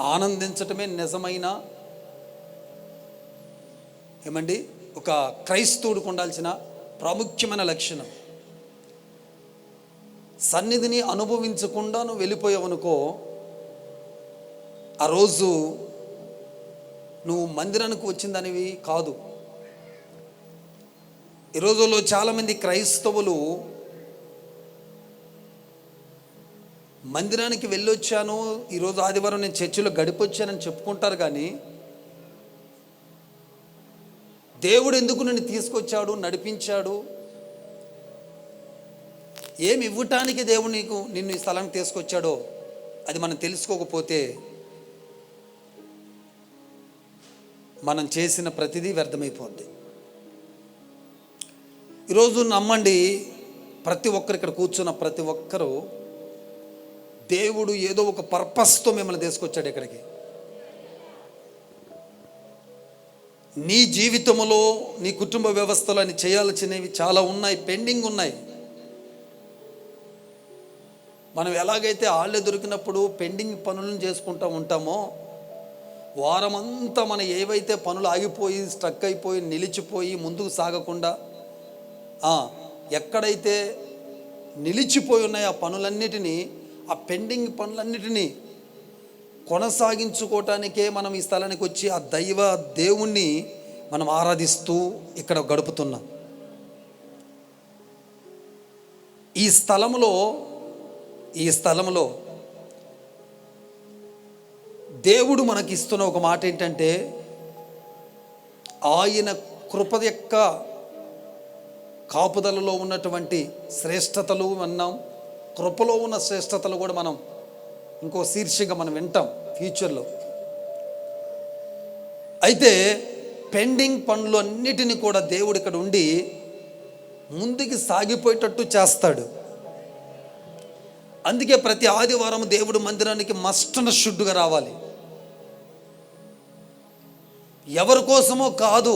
ఆనందించటమే నిజమైన ఏమండి? ఒక క్రైస్తవుడికి ఉండాల్సిన ప్రాముఖ్యమైన లక్షణం. సన్నిధిని అనుభవించకుండా నువ్వు వెళ్ళిపోయావనుకో ఆ రోజు నువ్వు మందిరానికి వచ్చిందనేవి కాదు. ఈ రోజుల్లో చాలామంది క్రైస్తవులు మందిరానికి వెళ్ళొచ్చాను. ఈరోజు ఆదివారం నేను చర్చిలో గడిపొచ్చానని చెప్పుకుంటారు కానీ దేవుడు ఎందుకు నన్ను తీసుకొచ్చాడు నడిపించాడు? ఏమి ఇవ్వటానికి దేవుడు నీకు నిన్ను ఈ స్థలానికి తీసుకొచ్చాడో అది మనం తెలుసుకోకపోతే మనం చేసిన ప్రతిదీ వ్యర్థమైపోద్ది. ఈరోజు నమ్మండి ప్రతి ఒక్కరు ఇక్కడ కూర్చున్న ప్రతి ఒక్కరూ దేవుడు ఏదో ఒక పర్పస్తో మిమ్మల్ని తీసుకొచ్చాడు ఇక్కడికి. నీ జీవితంలో నీ కుటుంబ వ్యవస్థలో అని చేయాల్సినవి చాలా ఉన్నాయి పెండింగ్ ఉన్నాయి. మనం ఎలాగైతే ఆళ్ళే దొరికినప్పుడు పెండింగ్ పనులను చేసుకుంటూ ఉంటామో వారమంతా మన ఏవైతే పనులు ఆగిపోయి స్ట్రక్ అయిపోయి నిలిచిపోయి ముందుకు సాగకుండా ఎక్కడైతే నిలిచిపోయి ఉన్నాయో ఆ పనులన్నిటినీ ఆ పెండింగ్ పనులన్నిటినీ కొనసాగించుకోవటానికే మనం ఈ స్థలానికి వచ్చి ఆ దైవ దేవుణ్ణి మనం ఆరాధిస్తూ ఇక్కడ గడుపుతున్నాం. ఈ స్థలంలో ఈ స్థలంలో దేవుడు మనకి ఇస్తున్న ఒక మాట ఏంటంటే ఆయన కృప యొక్క కాపుదలలో ఉన్నటువంటి శ్రేష్టతలు అన్నాం. కృపలో ఉన్న శ్రేష్టతలు కూడా మనం ఇంకో శీర్షిక మనం వింటాం ఫ్యూచర్లో అయితే పెండింగ్ పనులు అన్నిటిని కూడా దేవుడు ఇక్కడ ఉండి ముందుకి సాగిపోయేటట్టు చేస్తాడు. అందుకే ప్రతి ఆదివారం దేవుడు మందిరానికి మస్టన షుడ్డుగా రావాలి. ఎవరి కోసమో కాదు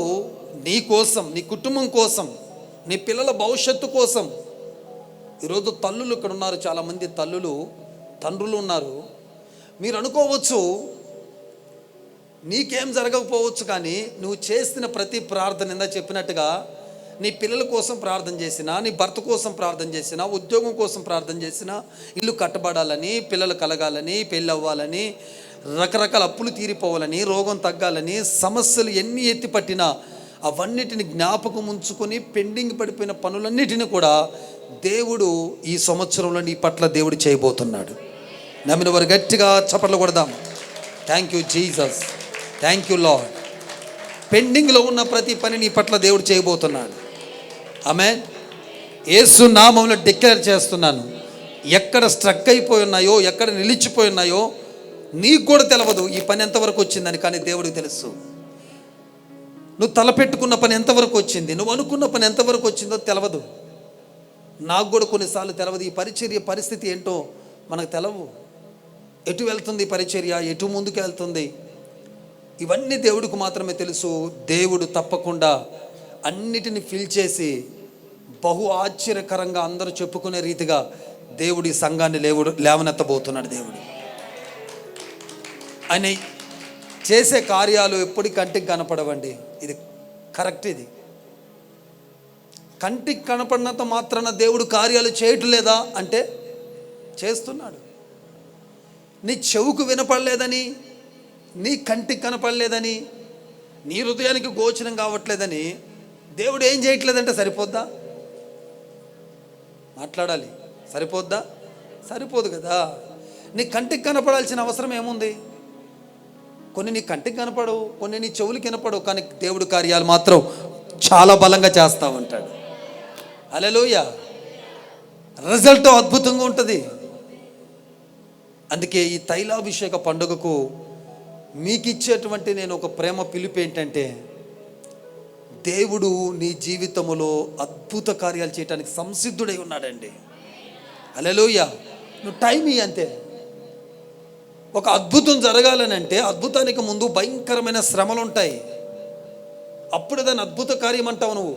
నీ కోసం నీ కుటుంబం కోసం నీ పిల్లల భవిష్యత్తు కోసం ఈరోజు తల్లులు ఇక్కడ ఉన్నారు చాలామంది తల్లులు తండ్రులు ఉన్నారు. మీరు అనుకోవచ్చు నీకేం జరగకపోవచ్చు కానీ నువ్వు చేసిన ప్రతి ప్రార్థన ఇందా చెప్పినట్టుగా నీ పిల్లల కోసం ప్రార్థన చేసినా నీ భర్త కోసం ప్రార్థన చేసినా ఉద్యోగం కోసం ప్రార్థన చేసినా ఇల్లు కట్టబడాలని పిల్లలు కలగాలని పెళ్ళి అవ్వాలని రకరకాల అప్పులు తీరిపోవాలని రోగం తగ్గాలని సమస్యలు ఎన్ని ఎత్తి పట్టినా అవన్నిటిని జ్ఞాపకం ఉంచుకొని పెండింగ్ పడిపోయిన పనులన్నిటిని కూడా దేవుడు ఈ సంవత్సరంలో నీ పట్ల దేవుడు చేయబోతున్నాడు. నమ్మిన వారు గట్టిగా చప్పట్లు కొడదాం. Thank you Jesus thank you Lord పెండింగ్లో ఉన్న ప్రతి పని నీ పట్ల దేవుడు చేయబోతున్నాడు. ఆమె యేసు నామంలో డిక్లేర్ చేస్తున్నాను. ఎక్కడ స్ట్రక్ అయిపోయి ఉన్నాయో ఎక్కడ నిలిచిపోయి ఉన్నాయో నీకు కూడా తెలియదు ఈ పని ఎంతవరకు వచ్చిందని కానీ దేవుడికి తెలుసు. నువ్వు తలపెట్టుకున్న పని ఎంతవరకు వచ్చింది? నువ్వు అనుకున్న పని ఎంతవరకు వచ్చిందో తెలియదు నాకు కూడా కొన్నిసార్లు తెలియదు ఈ పరిచర్య పరిస్థితి ఏంటో మనకు తెలవు. ఎటు వెళ్తుంది పరిచర్య? ఎటు ముందుకు వెళ్తుంది? ఇవన్నీ దేవుడికి మాత్రమే తెలుసు. దేవుడు తప్పకుండా అన్నిటిని ఫిల్ చేసి బహు ఆశ్చర్యకరంగా అందరూ చెప్పుకునే రీతిగా దేవుడి సంఘాన్ని లేవుడు లేవనెత్తబోతున్నాడు దేవుడు. ఆయన చేసే కార్యాలు ఎప్పుడు కంటికి కనపడవండి. ఇది కరెక్ట్ ఇది. కంటికి కనపడినంత మాత్రాన దేవుడు కార్యాలు చేయట్లేదా? అంటే చేస్తున్నాడు. నీ చెవుకు వినపడలేదని నీ కంటికి కనపడలేదని నీ హృదయానికి గోచరం కావట్లేదని దేవుడు ఏం చేయట్లేదంటే సరిపోద్దా? మాట్లాడాలి. సరిపోద్దా? సరిపోదు కదా. నీ కంటికి కనపడాల్సిన అవసరం ఏముంది? కొన్ని నీ కంటికి కనపడవు కొన్ని నీ చెవులకి కనపడవు కానీ దేవుడు కార్యాలు మాత్రం చాలా బలంగా చేస్తా ఉంటాడు. అలలోయ రిజల్ట్ అద్భుతంగా ఉంటుంది. అందుకే ఈ తైలాభిషేక పండుగకు మీకు ఇచ్చేటువంటి నేను ఒక ప్రేమ పిలుపు ఏంటంటే దేవుడు నీ జీవితంలో అద్భుత కార్యాలు చేయడానికి సంసిద్ధుడై ఉన్నాడండి. అలలోయ నువ్వు టైం ఇయ్యి అంతే. ఒక అద్భుతం జరగాలని అంటే అద్భుతానికి ముందు భయంకరమైన శ్రమలు ఉంటాయి అప్పుడు దాని అద్భుత కార్యం అంటావు నువ్వు.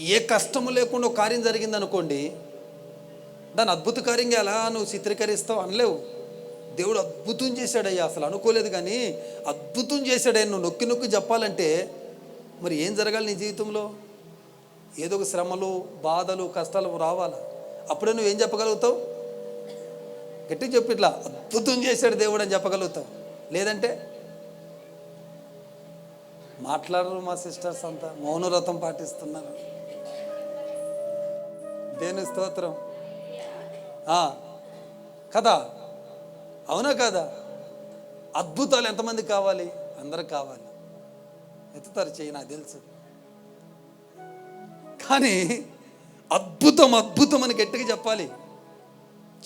ఏ కష్టము లేకుండా కార్యం జరిగింది అనుకోండి దాని అద్భుత కార్యంగా ఎలా నువ్వు చిత్రీకరిస్తావు అనలేవు. దేవుడు అద్భుతం చేశాడయ్యా అసలు అనుకోలేదు కానీ అద్భుతం చేశాడే నువ్వు నొక్కి నొక్కి చెప్పాలంటే మరి ఏం జరగాలి నీ జీవితంలో? ఏదో ఒక శ్రమలు బాధలు కష్టాలు రావాలా? అప్పుడే నువ్వేం చెప్పగలుగుతావు? గట్టిగా చెప్పి ఇట్లా అద్భుతం చేశాడు దేవుడు అని చెప్పగలుగుతాం. లేదంటే మాట్లాడరు మా సిస్టర్స్ అంతా మౌనవ్రతం పాటిస్తున్నారు. దేని స్తోత్రం? కదా? అవునా కదా? అద్భుతాలు ఎంతమంది కావాలి? అందరికి కావాలి. ఎత్తుతారు చెయ్యి నాకు తెలుసు. కానీ అద్భుతం అద్భుతం అని గట్టిగా చెప్పాలి.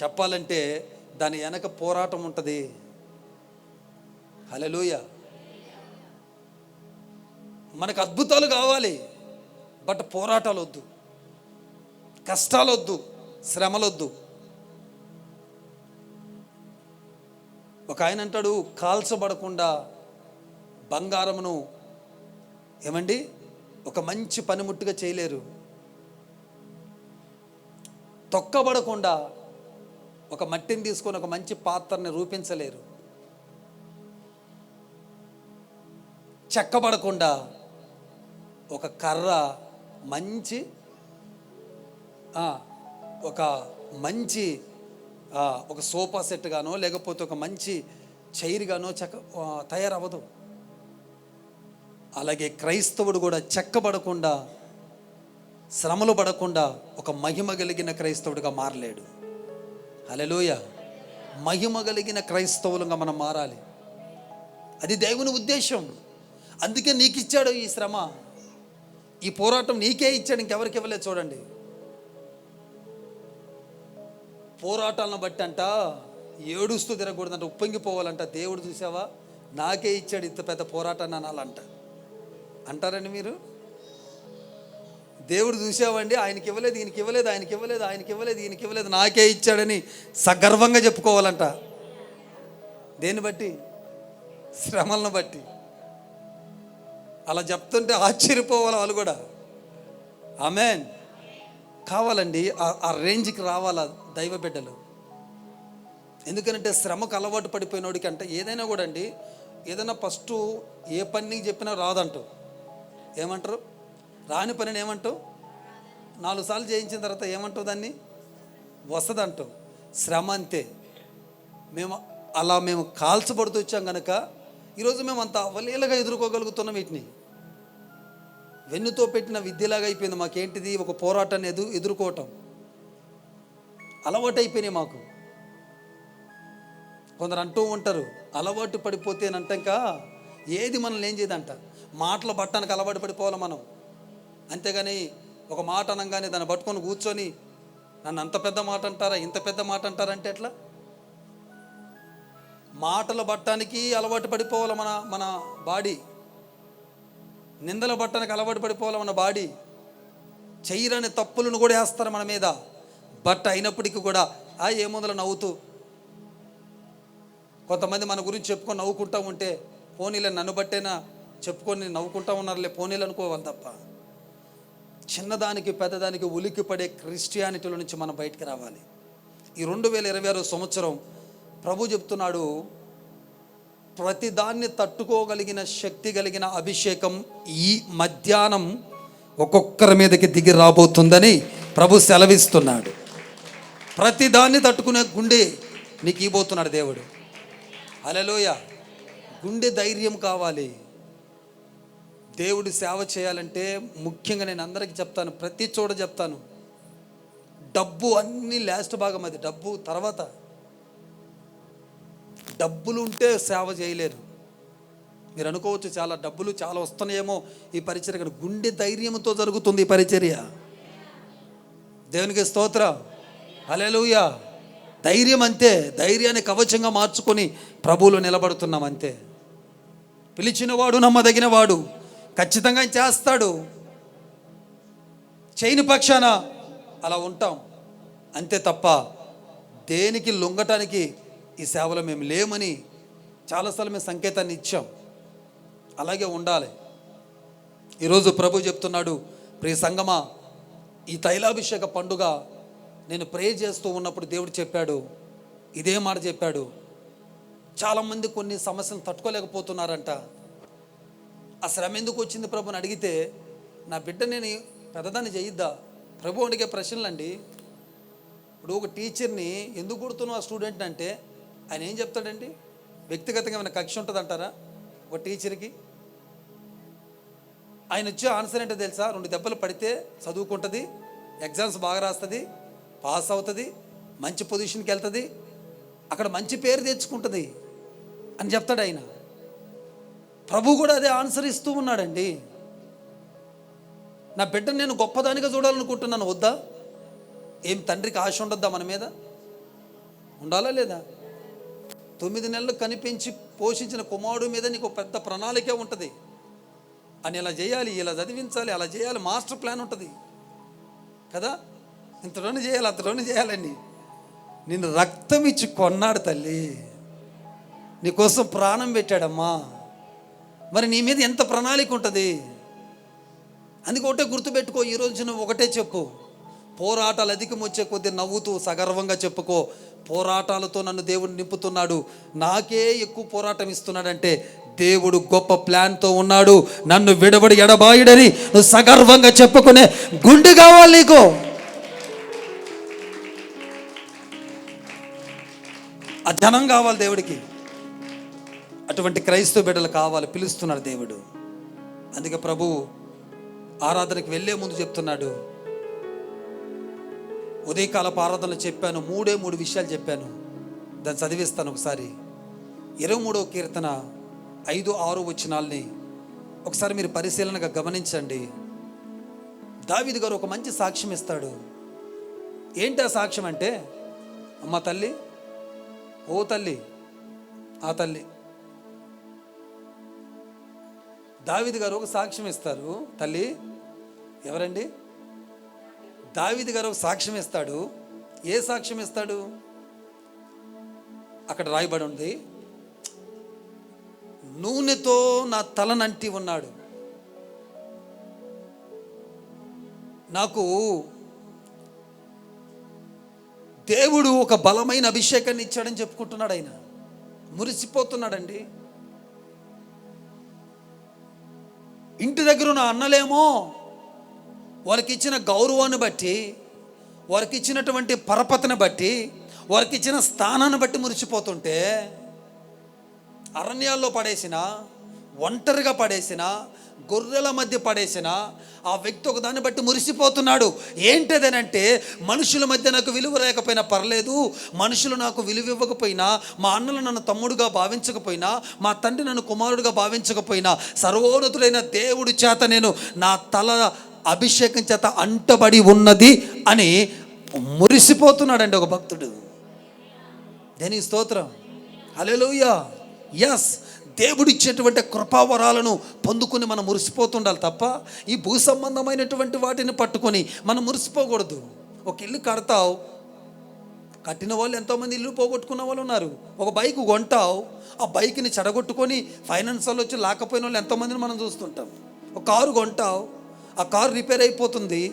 చెప్పాలంటే దాని వెనక పోరాటం ఉంటుంది. హలలుయ మనకు అద్భుతాలు కావాలి బట్ పోరాటాలు వద్దు కష్టాలు వద్దు శ్రమలొద్దు. ఒక ఆయన అంటాడు కాల్చబడకుండా బంగారమును ఏమండి? ఒక మంచి పనిముట్టుగా చేయలేరు. తొక్కబడకుండా ఒక మట్టిని తీసుకొని ఒక మంచి పాత్రని రూపించలేరు. చెక్కబడకుండా ఒక కర్ర మంచి ఒక మంచి ఒక సోఫా సెట్ గానో లేకపోతే ఒక మంచి చైర్ గానో చెక్క తయారవ్వదు. అలాగే క్రైస్తవుడు కూడా చెక్కబడకుండా శ్రమలు పడకుండా ఒక మహిమ కలిగిన క్రైస్తవుడిగా మారలేడు. హల్లెలూయ. మహిమ కలిగిన క్రైస్తవులుగా మనం మారాలి. అది దేవుని ఉద్దేశం. అందుకే నీకు ఇచ్చాడు ఈ శ్రమ. ఈ పోరాటం నీకే ఇచ్చాడు ఇంకెవరికి ఇవ్వలేదు చూడండి. పోరాటాలను బట్టి అంట ఏడుస్తూ తిరగకూడదంట ఉప్పొంగిపోవాలంట. దేవుడు చూసావా? నాకే ఇచ్చాడు ఇంత పెద్ద పోరాటాన్ని అనాలంట. అంటారండి మీరు? దేవుడు చూసావండి ఆయనకి ఇవ్వలేదు ఈయనకి ఇవ్వలేదు ఆయనకి ఇవ్వలేదు ఆయనకి ఇవ్వలేదు ఈయనకి ఇవ్వలేదు నాకే ఇచ్చాడని సగర్వంగా చెప్పుకోవాలంట. దేన్ని బట్టి? శ్రమలను బట్టి. అలా చెప్తుంటే ఆశ్చర్యపోవాలి వాళ్ళు కూడా. ఆమెన్. కావాలండి ఆ- రేంజ్కి రావాలా దైవ బిడ్డలు? ఎందుకంటే శ్రమకు అలవాటు పడిపోయినోడికి అంటే ఏదైనా కూడా అండి ఏదైనా ఫస్ట్ ఏ పని చెప్పినా రాదంటారు. ఏమంటారు? రాని పనిని ఏమంటావు? నాలుగు సార్లు చేయించిన తర్వాత ఏమంటావు దాన్ని? వస్తుందంటావు. శ్రమ అంతే. మేము అలా మేము కాల్చబడుతూ వచ్చాం కనుక ఈరోజు మేము అంత అవలీలగా ఎదుర్కోగలుగుతున్నాం వీటిని. వెన్నుతో పెట్టిన విద్యలాగా అయిపోయింది మాకేంటిది? ఒక పోరాటాన్ని ఎదు ఎదుర్కోవటం. అలవాటు అయిపోయినాయి మాకు. కొందరు అంటూ ఉంటారు అలవాటు పడిపోతేనంటాక ఏది మనల్ని ఏం చేయదంట. మాటలు పట్టడానికి అలవాటు పడిపోవాలి మనం. అంతేగాని ఒక మాట అనగానే దాన్ని పట్టుకొని కూర్చొని నన్ను అంత పెద్ద మాట అంటారా ఇంత పెద్ద మాట అంటారంటే ఎట్లా? మాటలు పట్టడానికి అలవాటు పడిపోవాలి మన మన బాడీ? నిందలు పట్టడానికి అలవాటు పడిపోవాలి మన బాడీ? చేయరని తప్పులను కూడా వేస్తారు మన మీద. బట్ అయినప్పటికీ కూడా ఆ ఏముందలు నవ్వుతూ. కొంతమంది మన గురించి చెప్పుకొని నవ్వుకుంటా ఉంటే పోనీలే నన్ను బట్టేనా? చెప్పుకొని నవ్వుకుంటా ఉన్నారులే పోనీలు అనుకోవాలి తప్ప. చిన్నదానికి పెద్దదానికి ఉలిక్కి పడే క్రిస్టియానిటీల నుంచి మనం బయటికి రావాలి. ఈ రెండు వేల ఇరవై ఆరు సంవత్సరం ప్రభు చెప్తున్నాడు ప్రతి దాన్ని తట్టుకోగలిగిన శక్తి కలిగిన అభిషేకం ఈ మధ్యాహ్నం ఒక్కొక్కరి మీదకి దిగి రాబోతుందని ప్రభు సెలవిస్తున్నాడు. ప్రతి దాన్ని తట్టుకునే గుండె నీకు ఇవ్వబోతున్నాడు దేవుడు. అలలోయ గుండె ధైర్యం కావాలి. దేవుడి సేవ చేయాలంటే ముఖ్యంగా నేను అందరికీ చెప్తాను ప్రతి చోట చెప్తాను. డబ్బు అన్ని లాస్ట్ భాగం అది. డబ్బు తర్వాత. డబ్బులు ఉంటే సేవ చేయలేరు. మీరు అనుకోవచ్చు చాలా డబ్బులు చాలా వస్తున్నాయేమో ఈ పరిచర్య గుండె ధైర్యంతో జరుగుతుంది ఈ పరిచర్య. దేవునికి స్తోత్రం. హల్లెలూయా. ధైర్యం అంతే. ధైర్యాన్ని కవచంగా మార్చుకొని ప్రభువులో నిలబడుతున్నాం అంతే. పిలిచినవాడు నమ్మదగిన వాడు ఖచ్చితంగా ఆయన చేస్తాడు. చేయని పక్షాన అలా ఉంటాం. అంతే తప్ప దేనికి లొంగటానికి ఈ సేవలో మేము లేమని చాలాసార్లు మేము సంకేతాన్ని ఇచ్చాం. అలాగే ఉండాలి. ఈరోజు ప్రభు చెప్తున్నాడు ప్రియ సంగమా ఈ తైలాభిషేక పండుగ నేను ప్రే చేస్తూ ఉన్నప్పుడు దేవుడు చెప్పాడు ఇదే మాట చెప్పాడు. చాలామంది కొన్ని సమస్యలు తట్టుకోలేకపోతున్నారంట. ఆ శ్రమ ఎందుకు వచ్చింది ప్రభు అని అడిగితే నా బిడ్డ నేను పెద్దదాన్ని చేయిద్దా? ప్రభు అడిగే ప్రశ్నలు అండి. ఇప్పుడు ఒక టీచర్ని ఎందుకు కొడుతున్నావు ఆ స్టూడెంట్ అంటే ఆయన ఏం చెప్తాడండి? వ్యక్తిగతంగా ఏమైనా కక్ష ఉంటుందంటారా ఒక టీచర్కి? ఆయన వచ్చే ఆన్సర్ ఏంటో తెలుసా? రెండు దెబ్బలు పడితే చదువుకుంటుంది ఎగ్జామ్స్ బాగా రాస్తుంది పాస్ అవుతుంది మంచి పొజిషన్కి వెళ్తుంది అక్కడ మంచి పేరు తెచ్చుకుంటుంది అని చెప్తాడు ఆయన. ప్రభు కూడా అదే ఆన్సర్ ఇస్తూ ఉన్నాడండి. నా బిడ్డను నేను గొప్పదానిగా చూడాలనుకుంటున్నాను వద్దా? ఏం తండ్రికి ఆశ ఉండద్దా మన మీద? ఉండాలా లేదా? తొమ్మిది నెలలు కనిపించి పోషించిన కుమారుడు మీద నీకు ఒక పెద్ద ప్రణాళికే ఉంటుంది. అని ఇలా చేయాలి? ఇలా చదివించాలి? అలా చేయాలి? మాస్టర్ ప్లాన్ ఉంటుంది. కదా? ఇంతలోనే చేయాలి అంతలోనే చేయాలండి. నిన్ను రక్తం ఇచ్చి కొన్నాడు తల్లి. నీకోసం ప్రాణం పెట్టాడమ్మా. మరి నీ మీద ఎంత ప్రణాళిక ఉంటుంది? అందుకే ఒకటే గుర్తుపెట్టుకో ఈ నువ్వు ఒకటే చెప్పు. పోరాటాలు అధికం వచ్చే నవ్వుతూ సగర్వంగా చెప్పుకో. పోరాటాలతో నన్ను దేవుడు నింపుతున్నాడు. నాకే ఎక్కువ పోరాటం ఇస్తున్నాడంటే దేవుడు గొప్ప ప్లాన్తో ఉన్నాడు. నన్ను విడబడి ఎడబాయుడని నువ్వు సగర్వంగా చెప్పుకునే గుండె కావాలి నీకు. ఆ జనం కావాలి దేవుడికి. అటువంటి క్రైస్తవ బిడ్డలు కావాలి పిలుస్తున్నాడు దేవుడు. అందుకే ప్రభు ఆరాధనకి వెళ్ళే ముందు చెప్తున్నాడు. ఉదయకాలపు ఆరాధనలు చెప్పాను మూడే మూడు విషయాలు చెప్పాను. దాన్ని చదివిస్తాను ఒకసారి. ఇరవై మూడవ కీర్తన ఐదు ఆరు వచ్చినాల్ని ఒకసారి మీరు పరిశీలనగా గమనించండి. దావిది గారు ఒక మంచి సాక్ష్యం ఇస్తాడు. ఏంటి ఆ సాక్ష్యం అంటే అమ్మ తల్లి ఓ తల్లి ఆ తల్లి దావిది గారు ఒక సాక్ష్యం ఇస్తారు. తల్లి ఎవరండి? దావిది గారు ఒక సాక్ష్యం ఇస్తాడు. ఏ సాక్ష్యం ఇస్తాడు? అక్కడ రాయబడి ఉంది. నూనెతో నా తలనంటి ఉన్నాడు. నాకు దేవుడు ఒక బలమైన అభిషేకాన్ని ఇచ్చాడని చెప్పుకుంటున్నాడు ఆయన. మురిసిపోతున్నాడండి. ఇంటి దగ్గర ఉన్న అన్నలేమో వారికి ఇచ్చిన గౌరవాన్ని బట్టి వారికి ఇచ్చినటువంటి పరపతిని బట్టి వారికి ఇచ్చిన స్థానాన్ని బట్టి మురిచిపోతుంటే అరణ్యాల్లో పడేసిన ఒంటరిగా పడేసిన గొర్రెల మధ్య పడేసిన ఆ వ్యక్తి ఒక దాన్ని బట్టి మురిసిపోతున్నాడు. ఏంటదనంటే మనుషుల మధ్య నాకు విలువ లేకపోయినా పర్లేదు. మనుషులు నాకు విలువ ఇవ్వకపోయినా మా అన్నలు నన్ను తమ్ముడుగా భావించకపోయినా మా తండ్రి నన్ను కుమారుడుగా భావించకపోయినా సర్వోన్నతుడైన దేవుడి చేత నేను నా తల అభిషేకం చేత అంటబడి ఉన్నది అని మురిసిపోతున్నాడండి ఒక భక్తుడు. దేనికి స్తోత్రం? హల్లెలూయా. ఎస్ దేవుడు ఇచ్చేటువంటి కృపావరాలను పొందుకుని మనం మురిసిపోతుండాలి తప్ప ఈ భూ సంబంధమైనటువంటి వాటిని పట్టుకొని మనం మురిసిపోకూడదు. ఒక ఇల్లు కడతావు కట్టిన వాళ్ళు ఎంతోమంది ఇల్లు పోగొట్టుకున్న వాళ్ళు ఉన్నారు. ఒక బైక్ కొంటావు ఆ బైక్ని చెడగొట్టుకొని ఫైనాన్స్ వాళ్ళు వచ్చి లేకపోయిన వాళ్ళు ఎంతోమందిని మనం చూస్తుంటాం. ఒక కారు కొంటావు ఆ కారు రిపేర్ అయిపోతుంది.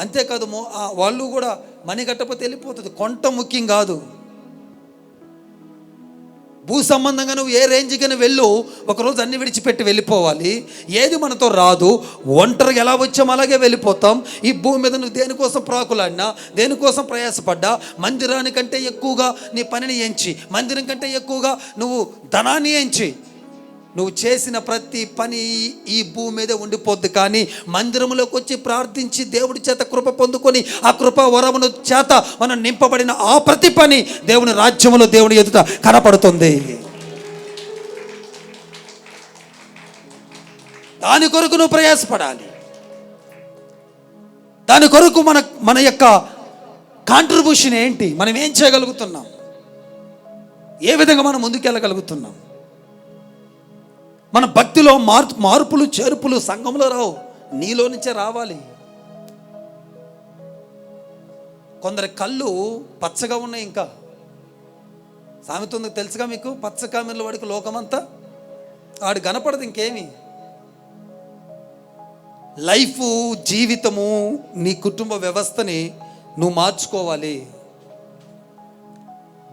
అంతేకాదు ఆ వాళ్ళు కూడా మనీ కట్టకపోతే వెళ్ళిపోతుంది. కొంట ముఖ్యం కాదు. భూ సంబంధంగా నువ్వు ఏ రేంజ్కి వెళ్ళు. ఒకరోజు అన్ని విడిచిపెట్టి వెళ్ళిపోవాలి. ఏది మనతో రాదు. ఒంటరిగా ఎలా వచ్చామో అలాగే వెళ్ళిపోతాం. ఈ భూమి మీద నువ్వు దేనికోసం ప్రాకులాడినా దేనికోసం ప్రయాసపడ్డా మందిరానికంటే ఎక్కువగా నీ పనిని ఎంచి మందిరం కంటే ఎక్కువగా నువ్వు ధనాన్ని ఎంచి నువ్వు చేసిన ప్రతి పని ఈ భూమి మీద ఉండిపోద్ది కానీ మందిరంలోకి వచ్చి ప్రార్థించి దేవుడి చేత కృప పొందుకొని ఆ కృప వరమును చేత మనం నింపబడిన ఆ ప్రతి పని దేవుని రాజ్యంలో దేవుని ఎదుట కనపడుతుంది. దాని కొరకు నువ్వు ప్రయాసపడాలి. దాని కొరకు మన మన యొక్క కాంట్రిబ్యూషన్ ఏంటి? మనం ఏం చేయగలుగుతున్నాం? ఏ విధంగా మనం ముందుకెళ్ళగలుగుతున్నాం? మన భక్తిలో మార్పు మార్పులు చేర్పులు సంఘంలో రావు. నీలో నుంచే రావాలి. కొందరి కళ్ళు పచ్చగా ఉన్నాయి ఇంకా. సామెత ఉంది తెలుసుగా మీకు? పచ్చ కామెర్ల వాడికి లోకమంతా. ఆడు కనపడదు ఇంకేమి. లైఫ్ జీవితము నీ కుటుంబ వ్యవస్థని నువ్వు మార్చుకోవాలి.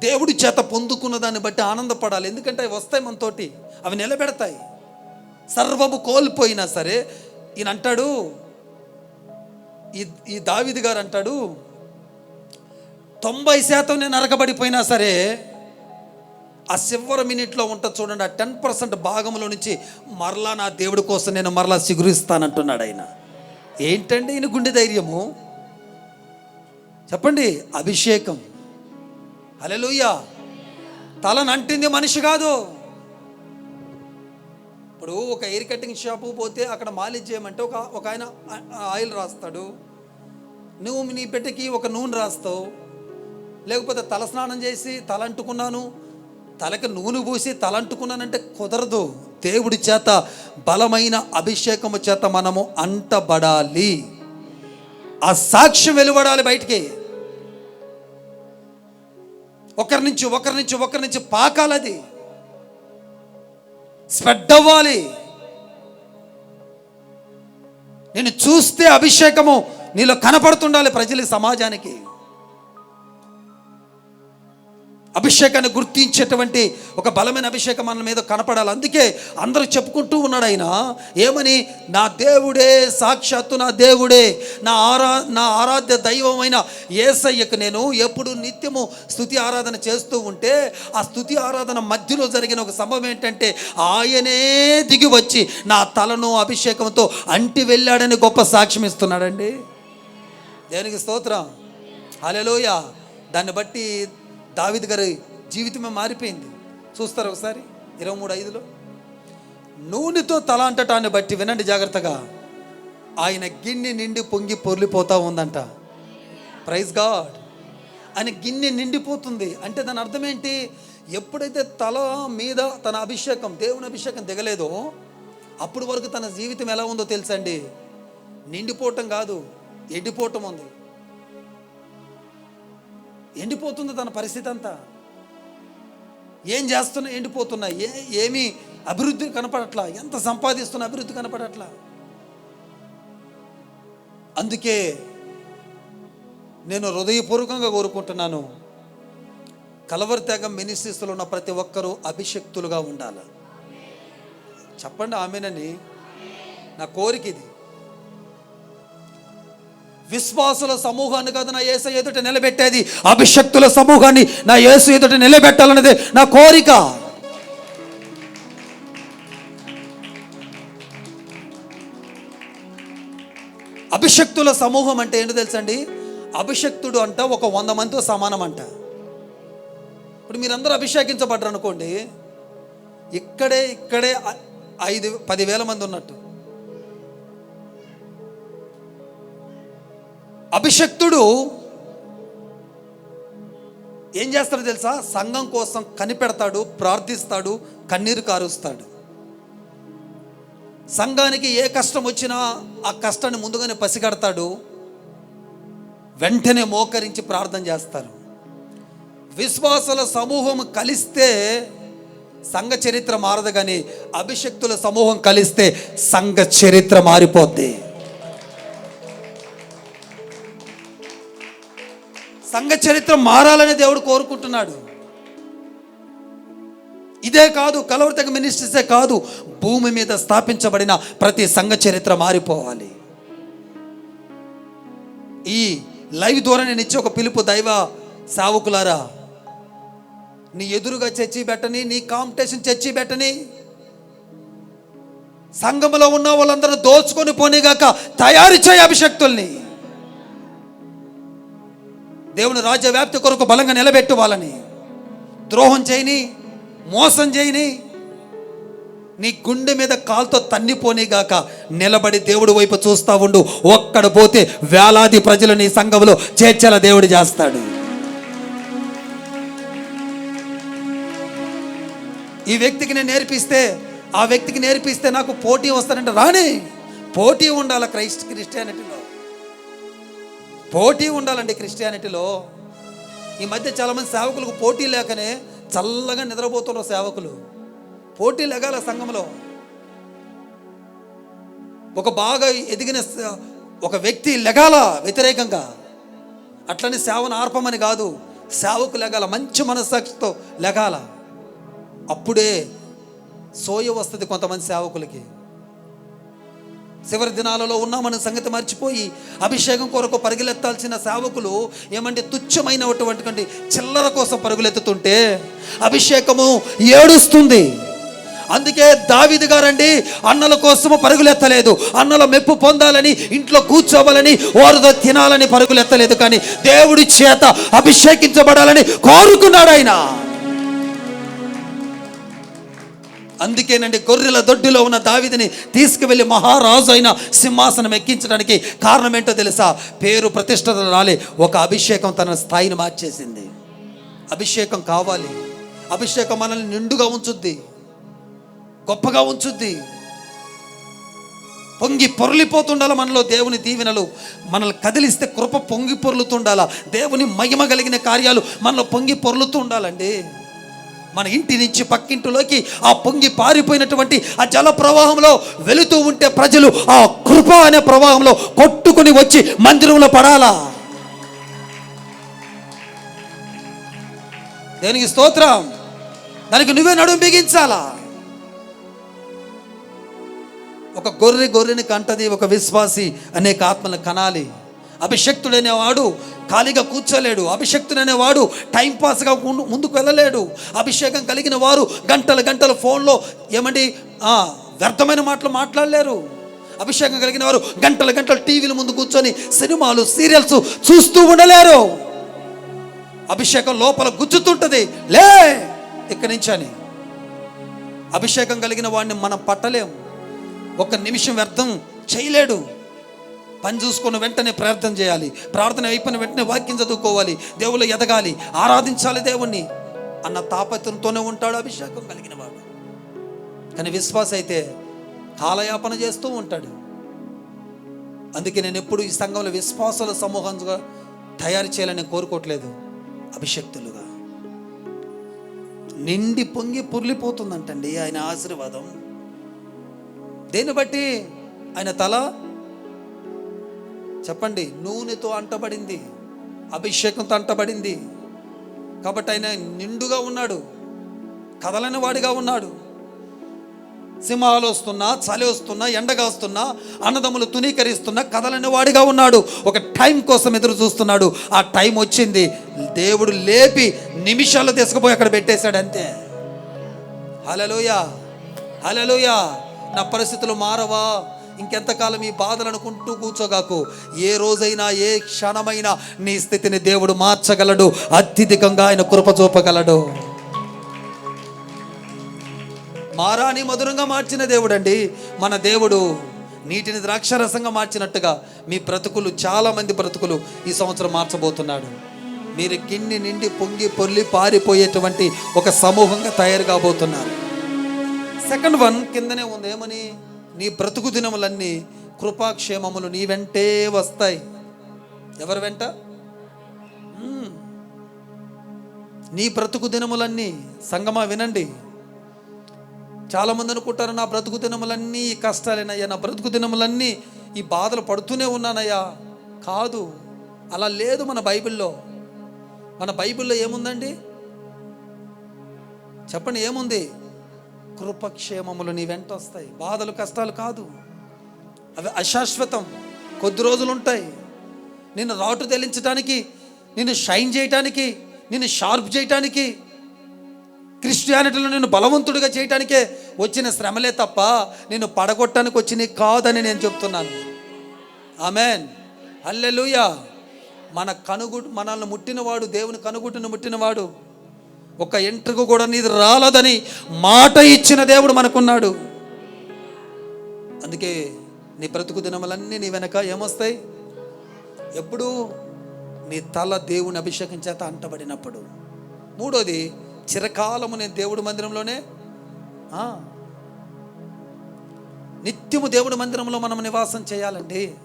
దేవుడి చేత పొందుకున్న దాన్ని బట్టి ఆనందపడాలి. ఎందుకంటే అవి వస్తాయి మనతోటి అవి నిలబెడతాయి. సర్వము కోల్పోయినా సరే ఈయన అంటాడు ఈ ఈ దావిది గారు అంటాడు తొంభై శాతం నేను నరకబడిపోయినా సరే ఆ చివరి మినిట్లో ఉంటుంది చూడండి ఆ టెన్ పర్సెంట్ భాగంలో నుంచి మరలా నా దేవుడి కోసం నేను మరలా సిగురిస్తానంటున్నాడు ఆయన. ఏంటండి ఈయన గుండె ధైర్యము? చెప్పండి అభిషేకం. హల్లెలూయా. తలనంటింది మనిషి కాదు. ఇప్పుడు ఒక ఎయిర్ కటింగ్ షాపు పోతే అక్కడ మాలిష్ చేయమంటే ఒక ఒక ఆయన ఆయిల్ రాస్తాడు. నువ్వు నీ బిడ్డకి ఒక నూనె రాస్తావు. లేకపోతే తల స్నానం చేసి తల అంటుకున్నాను తలకి నూనె పూసి తల అంటుకున్నానంటే కుదరదు. దేవుడి చేత బలమైన అభిషేకము చేత మనము అంటబడాలి. ఆ సాక్ష్యం వెలువడాలి బయటికి. ఒకరి నుంచి ఒకరి నుంచి ఒకరి నుంచి పాకాలది స్ప్రెడ్ అవ్వాలి. నేను చూస్తే అభిషేకము నీలో కనపడుతుండాలి ప్రజల సమాజానికి. అభిషేకాన్ని గుర్తించేటువంటి ఒక బలమైన అభిషేకం మన మీద కనపడాలి. అందుకే అందరూ చెప్పుకుంటూ ఉన్నాడు ఆయన. ఏమని? నా దేవుడే సాక్షాత్తు నా దేవుడే నా ఆరా నా ఆరాధ్య దైవమైన ఏసయ్యకు నేను ఎప్పుడు నిత్యము స్థుతి ఆరాధన చేస్తూ ఉంటే ఆ స్థుతి ఆరాధన మధ్యలో జరిగిన ఒక సంభవం ఏంటంటే ఆయనే దిగి వచ్చి నా తలను అభిషేకంతో అంటి వెళ్ళాడని గొప్ప సాక్ష్యం ఇస్తున్నాడండి. దేనికి స్తోత్రం? అలెలోయ దాన్ని బట్టి దావిద్ గారి జీవితమే మారిపోయింది. చూస్తారు ఒకసారి? ఇరవై మూడు ఐదులో. నూనెతో తల అంటటాన్ని బట్టి వినండి జాగ్రత్తగా. ఆయన గిన్నె నిండి పొంగి పొర్లిపోతా ఉందంట. ప్రైజ్ గాడ్ ఆయన గిన్నె నిండిపోతుంది. అంటే దాని అర్థం ఏంటి? ఎప్పుడైతే తల మీద తన అభిషేకం దేవుని అభిషేకం దిగలేదో అప్పుడు వరకు తన జీవితం ఎలా ఉందో తెలుసండి? నిండిపోవటం కాదు ఎండిపోవటం ఉంది. ఎండిపోతుంది తన పరిస్థితి అంతా. ఏం చేస్తున్నా ఎండిపోతున్నా ఏ ఏమీ అభివృద్ధి కనపడట్లా ఎంత సంపాదిస్తున్నా అభివృద్ధి కనపడట్లా. అందుకే నేను హృదయపూర్వకంగా కోరుకుంటున్నాను కలవరి తెగ మినిస్ట్రీస్లో ఉన్న ప్రతి ఒక్కరూ అభిషక్తులుగా ఉండాలి. చెప్పండి ఆమెనని. నా కోరిక ఇది. విశ్వాసుల సమూహాన్ని కాదు నా యేసు ఎదుట నిలబెట్టేది. అభిషక్తుల సమూహాన్ని నా యేసు ఎదుట నిలబెట్టాలన్నది నా కోరిక. అభిషక్తుల సమూహం అంటే ఏంటో తెలుసండి? అభిషక్తుడు అంట ఒక వంద మందితో సమానం అంట ఇప్పుడు మీరందరూ అభిషేకించబడ్డారు అనుకోండి ఇక్కడే ఇక్కడే ఐదు పదివేల మంది ఉన్నట్టు. అభిషక్తుడు ఏం చేస్తాడో తెలుసా? సంఘం కోసం కనిపెడతాడు ప్రార్థిస్తాడు కన్నీరు కారుస్తాడు. సంఘానికి ఏ కష్టం వచ్చినా ఆ కష్టాన్ని ముందుగానే పసిగడతాడు. వెంటనే మోకరించి ప్రార్థన చేస్తారు. విశ్వాసుల సమూహం కలిస్తే సంఘ చరిత్ర మారదు కానీ అభిషక్తుల సమూహం కలిస్తే సంఘ చరిత్ర మారిపోద్ది. సంఘ చరిత్ర మారాలని దేవుడు కోరుకుంటున్నాడు. ఇదే కాదు కలవరతగ మినిస్ట్రీసే కాదు భూమి మీద స్థాపించబడిన ప్రతి సంఘ చరిత్ర మారిపోవాలి. ఈ లైవ్ ద్వారా నేను ఇచ్చే ఒక పిలుపు దైవ సావుకులారా నీ ఎదురుగా చర్చి పెట్టని నీ కాంపిటీషన్ చర్చి పెట్టని సంఘములో ఉన్న వాళ్ళందరూ దోచుకొని పోనీగాక తయారు చేయ అభిషక్తుల్ని. దేవుని రాజ్య వ్యాప్తి కొరకు బలంగా నిలబెట్టు వాళ్ళని. ద్రోహం చేయని మోసం చేయని నీ గుండె మీద కాలుతో తన్నిపోనిగాక నిలబడి దేవుడి వైపు చూస్తా ఉండు. ఒక్కడ పోతే వేలాది ప్రజలు నీ సంఘంలో చేర్చేలా దేవుడు చేస్తాడు. ఈ వ్యక్తికి నేను నేర్పిస్తే ఆ వ్యక్తికి నేర్పిస్తే నాకు పోటీ వస్తానంటే రాని. పోటీ ఉండాలి క్రైస్ట్ క్రిస్టియానిటీలో? పోటీ ఉండాలండి క్రిస్టియానిటీలో. ఈ మధ్య చాలామంది సేవకులకు పోటీ లేకనే చల్లగా నిద్రపోతున్నారు సేవకులు. పోటీ లెగాల సంఘంలో. ఒక బాగా ఎదిగిన ఒక వ్యక్తి లెగాల వ్యతిరేకంగా. అట్లని సేవను ఆర్పమని కాదు సేవకు లెగాల మంచి మనస్సాక్షితో లెగాల. అప్పుడే సోయ వస్తుంది కొంతమంది సేవకులకి. చివరి దినాలలో ఉన్నామన్న సంగతి మర్చిపోయి అభిషేకం కొరకు పరుగులెత్తాల్సిన సేవకులు ఏమంటే తుచ్చమైనటువంటి చిల్లర కోసం పరుగులెత్తుతుంటే అభిషేకము ఏడుస్తుంది. అందుకే దావిది గారండి అన్నల కోసము పరుగులెత్తలేదు. అన్నల మెప్పు పొందాలని ఇంట్లో కూర్చోవాలని వారితో తినాలని పరుగులెత్తలేదు. కానీ దేవుడి చేత అభిషేకించబడాలని కోరుకున్నాడు ఆయన. అందుకేనండి గొర్రెల దొడ్డిలో ఉన్న దావిదిని తీసుకువెళ్ళి మహారాజు అయిన సింహాసనం ఎక్కించడానికి కారణం ఏంటో తెలుసా? పేరు ప్రతిష్టత రాలే. ఒక అభిషేకం తన స్థాయిని మార్చేసింది. అభిషేకం కావాలి. అభిషేకం మనల్ని నిండుగా ఉంచుద్ది. గొప్పగా ఉంచుద్ది. పొంగి పొరలిపోతుండాల మనలో దేవుని దీవెనలు? మనల్ని కదిలిస్తే కృప పొంగి పొర్లుతుండాల? దేవుని మహిమ కలిగిన కార్యాలు మనలో పొంగి పొర్లుతూ ఉండాలండి మన ఇంటి నుంచి పక్కింటిలోకి ఆ పొంగి పారిపోయినటువంటి ఆ జల ప్రవాహంలో వెళుతూ ఉంటే ప్రజలు ఆ కృప అనే ప్రవాహంలో కొట్టుకుని వచ్చి మందిరంలో పడాలా? దేనికి స్తోత్రం. దానికి నువ్వే నడుము బిగించాలా? ఒక గొర్రె గొర్రెని కంటది ఒక విశ్వాసి అనేక ఆత్మను కనాలి. అభిషక్తుడనేవాడు ఖాళీగా కూర్చోలేడు. అభిషక్తుడనేవాడు టైంపాస్గా ముందు- ముందుకు వెళ్ళలేడు. అభిషేకం కలిగిన వారు గంటల గంటల ఫోన్లో ఏమండి? వ్యర్థమైన మాటలు మాట్లాడలేరు. అభిషేకం కలిగిన వారు గంటల గంటలు టీవీల ముందు కూర్చొని సినిమాలు సీరియల్స్ చూస్తూ ఉండలేరు. అభిషేకం లోపల గుచ్చుతుంటుంది. లే ఇక్కడి నుంచి అని. అభిషేకం కలిగిన వాడిని మనం పట్టలేం ఒక్క నిమిషం వ్యర్థం చేయలేడు. పని చూసుకున్న వెంటనే ప్రార్థన చేయాలి. ప్రార్థన అయిపోయిన వెంటనే వాక్యం చదువుకోవాలి. దేవుళ్ళు ఎదగాలి. ఆరాధించాలి దేవుణ్ణి అన్న తాపత్రంతోనే ఉంటాడు అభిషేకం కలిగిన వాడు. కానీ విశ్వాస అయితే కాలయాపన చేస్తూ ఉంటాడు. అందుకే నేను ఎప్పుడు ఈ సంఘంలో విశ్వాసాల సమూహంగా తయారు చేయాలని కోరుకోవట్లేదు. అభిషక్తులుగా. నిండి పొంగి పురిలిపోతుందంటండి ఆయన ఆశీర్వాదం. దేన్ని బట్టి? ఆయన తల చెప్పండి నూనెతో అంటబడింది అభిషేకంతో అంటబడింది. కాబట్టి ఆయన నిండుగా ఉన్నాడు కదలని వాడిగా ఉన్నాడు. సింహాలు వస్తున్నా చలి వస్తున్నా ఎండగా వస్తున్నా అన్నదమ్ములు తునీకరిస్తున్నా కదలని వాడిగా ఉన్నాడు. ఒక టైం కోసం ఎదురు చూస్తున్నాడు. ఆ టైం వచ్చింది. దేవుడు లేపి నిమిషాల్లో తీసుకుపోయి అక్కడ పెట్టేశాడు అంతే. హలలోయ హలలోయ నా పరిస్థితులు మారవా? ఇంకెంతకాలం ఈ బాధలు అనుకుంటూ కూర్చోగాకు. ఏ రోజైనా ఏ క్షణమైనా నీ స్థితిని దేవుడు మార్చగలడు. అత్యధికంగా ఆయన కృప చూపగలడు. మారాని మధురంగా మార్చిన దేవుడు అండి మన దేవుడు నీటిని ద్రాక్షరసంగా మార్చినట్టుగా మీ బ్రతుకులు చాలామంది బ్రతుకులు ఈ సంవత్సరం మార్చబోతున్నాడు. మీరు గిన్నె నిండి పొంగి పొల్లి పారిపోయేటువంటి ఒక సమూహంగా తయారు కాబోతున్నారు. సెకండ్ వన్ కిందనే ఉంది ఏమని నీ బ్రతుకు దినములన్నీ కృపాక్షేమములు నీ వెంటే వస్తాయి. ఎవరి వెంట? నీ బ్రతుకు దినములన్నీ సంగమా వినండి. చాలామంది అనుకుంటారు నా బ్రతుకు దినములన్నీ ఈ కష్టాలేనయ్యా నా బ్రతుకు దినములన్నీ ఈ బాధలు పడుతూనే ఉన్నానయ్యా. కాదు అలా లేదు మన బైబిల్లో. మన బైబిల్లో ఏముందండి? చెప్పండి ఏముంది? కృపక్షేమములు నీ వెంట వస్తాయి. బాధలు కష్టాలు కాదు. అవి అశాశ్వతం. కొద్ది రోజులు ఉంటాయి నిన్ను రాటు తెలించడానికి నిన్ను షైన్ చేయటానికి నిన్ను షార్ప్ చేయటానికి క్రిస్టియానిటీలో నేను బలవంతుడిగా చేయటానికే వచ్చిన శ్రమలే తప్ప నేను పడగొట్టడానికి వచ్చినవి కాదని నేను చెప్తున్నాను. ఆమెన్ అల్లెలుయా మన కనుగు మనల్ని ముట్టినవాడు దేవుని కనుగుట్టును ముట్టినవాడు. ఒక ఎంట్రుకు కూడా నీది రాలదని మాట ఇచ్చిన దేవుడు మనకున్నాడు. అందుకే నీ బ్రతుకు దినములన్నీ నీ వెనక ఏమొస్తాయి? ఎప్పుడు నీ తల దేవుని అభిషేకం చేత అంటబడినప్పుడు. మూడోది చిరకాలము నేను దేవుడి మందిరంలోనే నిత్యము దేవుడి మందిరంలో మనం నివాసం చేయాలండి.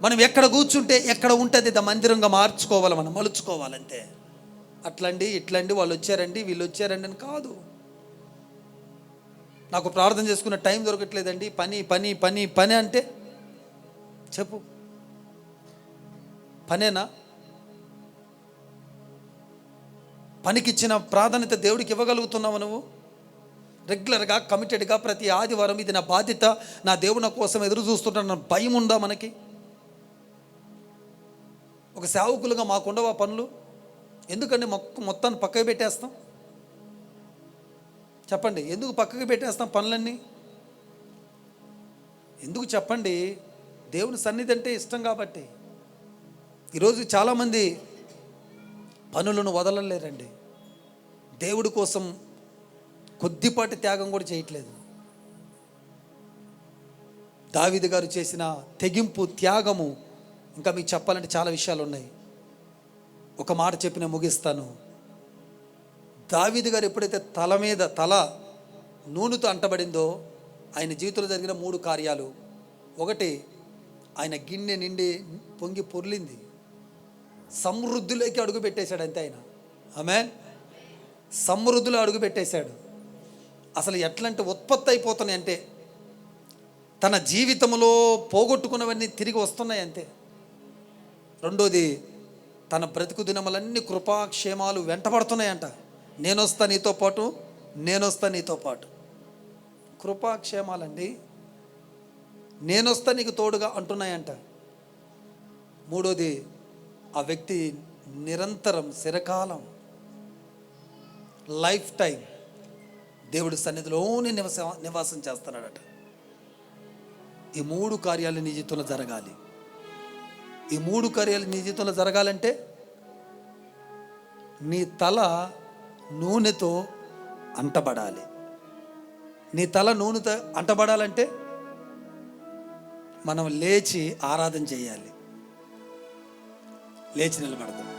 మనం ఎక్కడ కూర్చుంటే ఎక్కడ ఉంటుంది? దా మందిరంగా మార్చుకోవాలి మనం మలుచుకోవాలంతే. అట్లండి ఇట్లండి వాళ్ళు వచ్చారండి వీళ్ళు వచ్చారండి అని కాదు. నాకు ప్రార్థన చేసుకున్న టైం దొరకట్లేదండి. పని పని పని పని అంటే చెప్పు. పనేనా? పనికిచ్చిన ప్రాధాన్యత దేవుడికి ఇవ్వగలుగుతున్నావు నువ్వు? రెగ్యులర్గా కమిటెడ్గా ప్రతి ఆదివారం ఇది నా బాధ్యత. నా దేవుని కోసం ఎదురు చూస్తుంటాను భయం ఉందా మనకి? ఒక సేవకులుగా మాకుండవా పనులు? ఎందుకండి మొక్క మొత్తాన్ని పక్కకు పెట్టేస్తాం? చెప్పండి ఎందుకు పక్కకు పెట్టేస్తాం పనులన్నీ? ఎందుకు చెప్పండి దేవుని సన్నిధి అంటే ఇష్టం కాబట్టి. ఈరోజు చాలామంది పనులను వదలలేరండి. దేవుడి కోసం కొద్దిపాటి త్యాగం కూడా చేయట్లేదు. దావిది గారు చేసిన తెగింపు త్యాగము ఇంకా మీకు చెప్పాలంటే చాలా విషయాలు ఉన్నాయి. ఒక మాట చెప్పిన ముగిస్తాను. దావీదు గారు ఎప్పుడైతే తల మీద తల నూనెతో అంటబడిందో ఆయన జీవితంలో జరిగిన మూడు కార్యాలు. ఒకటి ఆయన గిన్నె నిండి పొంగి పొర్లింది. సమృద్ధిలోకి అడుగు పెట్టేశాడు అంతే ఆయన. ఆమె సమృద్ధిలో అడుగు పెట్టేశాడు. అసలు ఎట్లాంటి ఉత్పత్తి అయిపోతున్నాయి అంటే తన జీవితంలో పోగొట్టుకున్నవన్నీ తిరిగి వస్తున్నాయి అంతే. రెండోది తన బ్రతుకు దినములన్నీ కృపాక్షేమాలు వెంటబడుతున్నాయంట. నేనొస్తా నీతో పాటు నేనొస్తా నీతో పాటు. కృపాక్షేమాలండి నేనొస్తా నీకు తోడుగా అంటున్నాయంట. మూడోది ఆ వ్యక్తి నిరంతరం చిరకాలం లైఫ్ టైం దేవుడి సన్నిధిలోనే నివస నివాసం చేస్తున్నాడట. ఈ మూడు కార్యాలు నీ జీవితంలో జరగాలి. ఈ మూడు కార్యాలు నీ జీవితంలో జరగాలంటే నీ తల నూనెతో అంటబడాలి. నీ తల నూనెతో అంటబడాలంటే మనం లేచి ఆరాధన చేయాలి. లేచి నిలబడదాం.